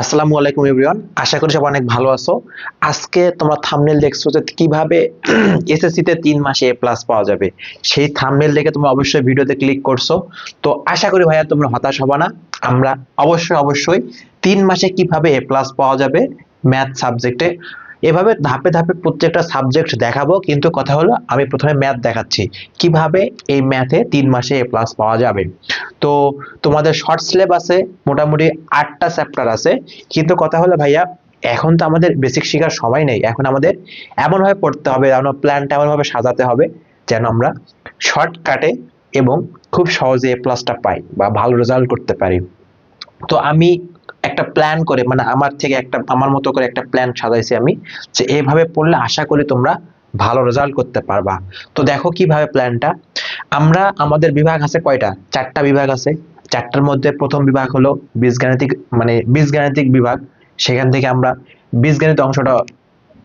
আসসালামু আলাইকুম এভরিওয়ান আশা করি সব অনেক ভালো আছো। আজকে তোমরা থামনেল দেখছ যে কীভাবে এসএসসি তে তিন মাসে এ প্লাস পাওয়া যাবে। সেই থামনেল দেখে তোমরা অবশ্যই ভিডিওতে ক্লিক করছ। তো আশা করি ভাইয়া তোমরা হতাশ হবে না। আমরা অবশ্যই অবশ্যই তিন মাসে কীভাবে এ প্লাস পাওয়া যাবে ম্যাথ সাবজেক্টে এভাবে ধাপে ধাপে প্রত্যেকটা সাবজেক্ট দেখাবো, কিন্তু কথা হলো আমি প্রথমে ম্যাথ দেখাচ্ছি। কীভাবে এই ম্যাথে তিন মাসে এ প্লাস পাওয়া যাবে? তো তোমাদের শর্ট সিলেবাসে মোটামুটি আটটা চ্যাপ্টার আছে, কিন্তু কথা হলো ভাইয়া, এখন তো আমাদের বেসিক শেখার সময় নেই। এখন আমাদের এমনভাবে পড়তে হবে যেন প্ল্যানটা এমনভাবে সাজাতে হবে, যেন আমরা শর্টকাটে এবং খুব সহজে এ প্লাসটা পাই বা ভালো রেজাল্ট করতে পারি। তো আমি একটা প্ল্যান করে মানে আমার থেকে একটা, আমার মতো করে একটা প্ল্যান সাজাইছি আমি, যে এইভাবে পড়লে আশা করি তোমরা ভালো রেজাল্ট করতে পারবা। তো দেখো কীভাবে প্ল্যানটা আমরা, আমাদের বিভাগ আছে কয়টা? চারটা বিভাগ আছে। চারটার মধ্যে প্রথম বিভাগ হলো বীজগাণিতিক মানে বীজগাণিতিক বিভাগ। সেখান থেকে আমরা বীজগণিত অংশটা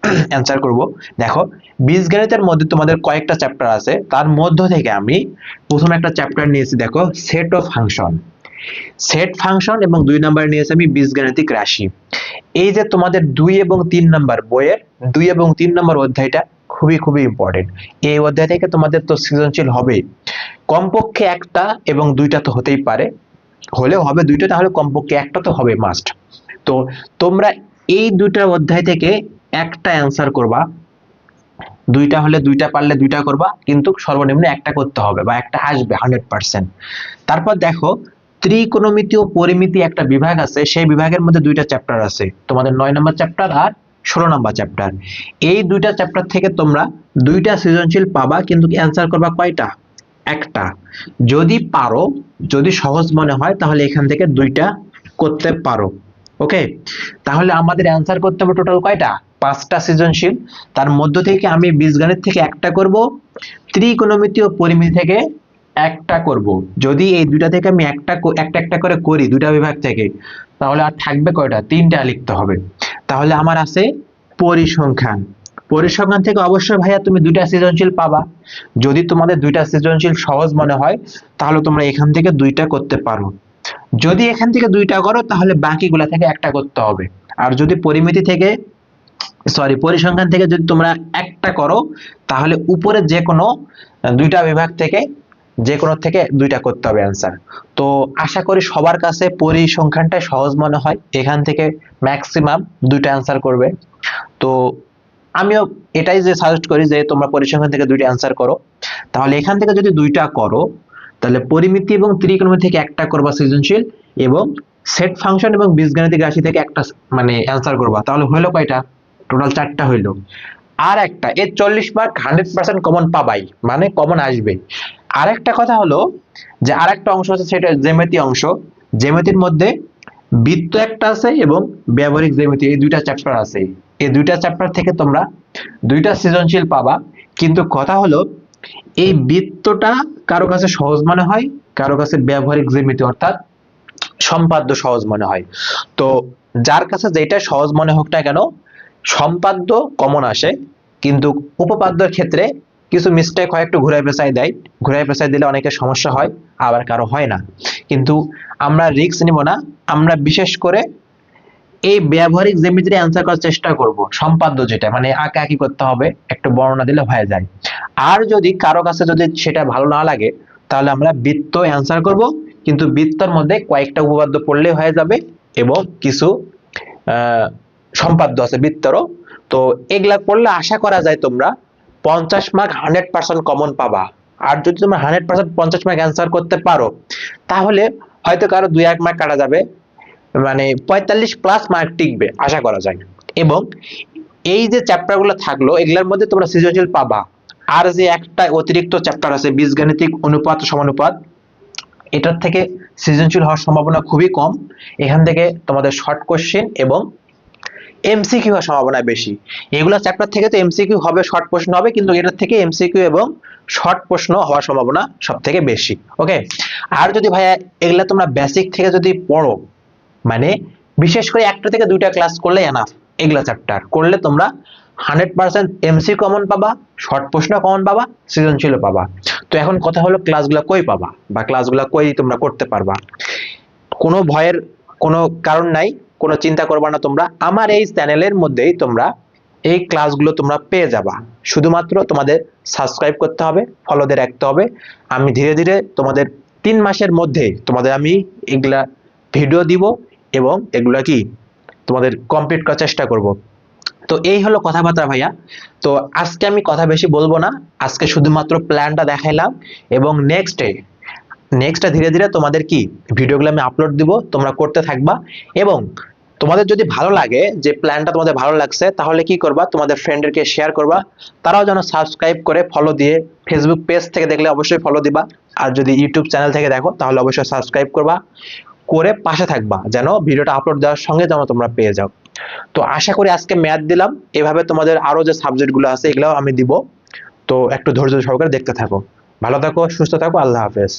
অ্যান্সার করব। দেখো, বীজগণিতের মধ্যে তোমাদের কয়েকটা চ্যাপ্টার আছে। তার মধ্য থেকে আমি প্রথম একটা চ্যাপ্টার নিয়েছি, দেখো set of function set function এবং দুই নাম্বার নিয়েছি আমি বীজগাণিতিক রাশি। এই যে তোমাদের দুই এবং তিন নাম্বার বইয়ের, দুই এবং তিন নাম্বার অধ্যায়টা খুবই খুবই ইম্পর্টেন্ট এই অধ্যায় থেকে তোমাদের তো সৃজনশীল হবে কমপক্ষে একটা এবং দুইটা তো হতেই পারে। হলেও হবে দুইটা, তাহলে কমপক্ষে একটা তো হবে মাস্ট তো তোমরা এই দুইটা অধ্যায় থেকে একটা অ্যান্সার করবা। দুইটা হলে দুইটা পারলে দুইটা করবা, কিন্তু সর্বনিম্ন একটা করতে হবে বা একটা আসবে হান্ড্রেড পার্সেন্ট তারপর দেখো ত্রিকোণমিতি ও পরিমিতি একটা বিভাগ আছে, সেই বিভাগের মধ্যে দুইটা চ্যাপ্টার আছে। তোমাদের নয় নম্বর চ্যাপ্টার আর ষোলো নম্বর চ্যাপ্টার এই দুইটা চ্যাপ্টার থেকে তোমরা দুইটা সৃজনশীল পাবা, কিন্তু অ্যান্সার করবা কয়টা? একটা। যদি পারো, যদি সহজ মনে হয়, তাহলে এখান থেকে দুইটা করতে পারো। ওকে? তাহলে আমাদের অ্যান্সার করতে হবে টোটাল কয়টা? পাঁচটা সৃজনশীল। তার মধ্য থেকে আমি বীজগণিত থেকে একটা করব। ত্রিকোণমিতি ও পরিমিতি থেকে একটা করব। যদি এই দুইটা থেকে আমি একটা একটা একটা করে করি, দুইটা বিভাগ থেকে, তাহলে আর থাকবে কয়টা? তিনটা লিখতে হবে। তাহলে আমার আছে পরিসংখ্যান। পরিসংখ্যান থেকে অবশ্যই ভাইয়া তুমি দুইটা সৃজনশীল পাবা। যদি তোমাদের দুইটা সৃজনশীল সহজ মনে হয়, তাহলে তোমরা এখান থেকে দুইটা করতে পারো। যদি এখান থেকে দুইটা করো, তাহলে বাকিগুলা থেকে একটা করতে হবে। আর যদি পরিমিতি থেকে সরি পরিসংখ্যান থেকে যদি তোমরা একটা করো, তাহলে উপরে যে কোনো দুইটা বিভাগ থেকে যে কোনো থেকে দুইটা করতে হবে অ্যান্সার তো আশা করি সবার কাছে পরিসংখ্যানটা সহজ মনে হয়, এখান থেকে ম্যাক্সিমাম দুইটা অ্যান্সার করবে। তো আমিও এটাই যে সাজেস্ট করি যে তোমরা পরিসংখ্যান থেকে দুইটা অ্যান্সার করো। তাহলে এখান থেকে যদি দুইটা করো, তাহলে পরিমিতি এবং ত্রিকোণমিতি থেকে একটা করবা সৃজনশীল এবং সেট ফাংশন এবং বীজগাণিতিক রাশি থেকে একটা মানে অ্যান্সার করবা। তাহলে হলো কয়টা? টোটাল চারটা হইল। আর একটা, এর চল্লিশ মার্ক হান্ড্রেড পার্সেন্ট কমন পাবাই মানে কমন আসবে আর একটা কথা হলো যে আর একটা অংশ আছে, সেটা জ্যামিতি অংশ। জ্যামিতির মধ্যে বৃত্ত একটা আছে এবং ব্যবহারিক জ্যামিতি, এই দুইটা চ্যাপ্টার আছে। এই দুইটা চ্যাপ্টার থেকে তোমরা দুইটা সৃজনশীল পাবা। কিন্তু কথা হলো, এই বৃত্তটা কারও কাছে সহজ মনে হয়, কারও কাছে ব্যবহারিক জ্যামিতি অর্থাৎ সম্পাদ্য সহজ মনে হয়। তো যার কাছে যেটা সহজ মনে হোক না কেন, সম্পাদ্য কমন আসে, কিন্তু উপপাদ্যের ক্ষেত্রে কিছু মিস্টেক হয়, একটু ঘুরাই পেঁচাই দেয়। ঘুরাই পেঁচাই দিলে অনেকের সমস্যা হয়, আবার কারও হয় না। কিন্তু আমরা রিস্ক নিব না, আমরা বিশেষ করে এই ব্যবহারিক জ্যামিতির অ্যান্সার করার চেষ্টা করব। সম্পাদ্য যেটা মানে আঁকা আঁকি করতে হবে, একটু বর্ণনা দিলে হয়ে যায়। আর যদি কারও কাছে যদি সেটা ভালো না লাগে, তাহলে আমরা বৃত্ত অ্যান্সার করব। কিন্তু বৃত্তর মধ্যে কয়েকটা উপপাদ্য পড়লে হয়ে যাবে এবং কিছু সম্পাদ্য আছে বৃত্তরও। তো এগুলা পড়লে আশা করা যায় তোমরা পঞ্চাশ মার্ক হান্ড্রেড পার্সেন্ট কমন পাবা। আর যদি তোমরা হান্ড্রেড পার্সেন্ট পঞ্চাশ মার্ক অ্যান্সার করতে পারো, তাহলে হয়তো কারও দুই, এক মার্ক কাটা যাবে। মানে পঁয়তাল্লিশ প্লাস মার্ক টিকবে, আশা করা যায়। এবং এই যে চ্যাপ্টারগুলো থাকল, এগুলোর মধ্যে তোমরা সৃজনশীল পাবা। আর যে একটা অতিরিক্ত চ্যাপ্টার আছে, বীজগাণিতিক অনুপাত সমানুপাত, এটার থেকে সৃজনশীল হওয়ার সম্ভাবনা খুবই কম। এখান থেকে তোমাদের শর্ট কোশ্চেন এবং এমসিকিউ হওয়ার সম্ভাবনা বেশি। এগুলো চ্যাপ্টার থেকে তো এমসিকিউ হবে শর্ট প্রশ্ন হবে, কিন্তু এটার থেকে এমসিকিউ এবং শর্ট প্রশ্ন হওয়ার সম্ভাবনা সব থেকে বেশি। ওকে আর যদি ভাইয়া, এগুলা তোমরা বেসিক থেকে যদি পড়ো মানে বিশেষ করে একটা থেকে দুইটা ক্লাস করলে এনাফ এগুলা চ্যাপ্টার করলে তোমরা hundred percent M C common পাবা শর্ট প্রশ্ন কমন পাবা সৃজনশীল পাবা। তো এখন কথা হলো ক্লাসগুলো কই পাবা, বা ক্লাসগুলো কই তোমরা করতে পারবা। কোনো ভয়ের কোনো কারণ নাই। কোনো চিন্তা করবা না তোমরা। আমার এই চ্যানেলের মধ্যেই তোমরা এই ক্লাসগুলো তোমরা পেয়ে যাবা। শুধুমাত্র তোমাদের সাবস্ক্রাইব করতে হবে ফলোতে রাখতে হবে। আমি ধীরে ধীরে তোমাদের তিন মাসের মধ্যে তোমাদের আমি এগুলা ভিডিও দিব এবং এগুলা কি তোমাদের কমপ্লিট করার চেষ্টা করব। তো এই হলো কথাবার্তা ভাইয়া। তো আজকে আমি কথা বেশি বলব না। আজকে শুধুমাত্র প্ল্যানটা দেখাইলাম এবং নেক্সট নেক্সটটা ধীরে ধীরে তোমাদের কি ভিডিওগুলো আমি আপলোড দিব, তোমরা করতে থাকবা এবং তোমাদের যদি ভালো লাগে, যে প্ল্যানটা তোমাদের ভালো লাগছে, তাহলে কি করবা? তোমাদের ফ্রেন্ডদেরকে শেয়ার করবা। তারাও যেন সাবস্ক্রাইব করে ফলো দিয়ে ফেসবুক পেজ থেকে দেখলে অবশ্যই ফলো দিবা। আর যদি ইউটিউব চ্যানেল থেকে দেখো, তাহলে অবশ্যই সাবস্ক্রাইব করবা। করে পাশে থাকবা, যেন ভিডিওটা আপলোড দেওয়ার সঙ্গে যেন তোমরা পেয়ে যাও। তো আশা করি আজকে ম্যাথ দিলাম। এভাবে তোমাদের আরও যে সাবজেক্টগুলো আছে, এগুলোও আমি দিব। তো একটু ধৈর্য সহকারে দেখতে থাকো। ভালো থাকো, সুস্থ থাকো, আল্লাহ হাফেজ।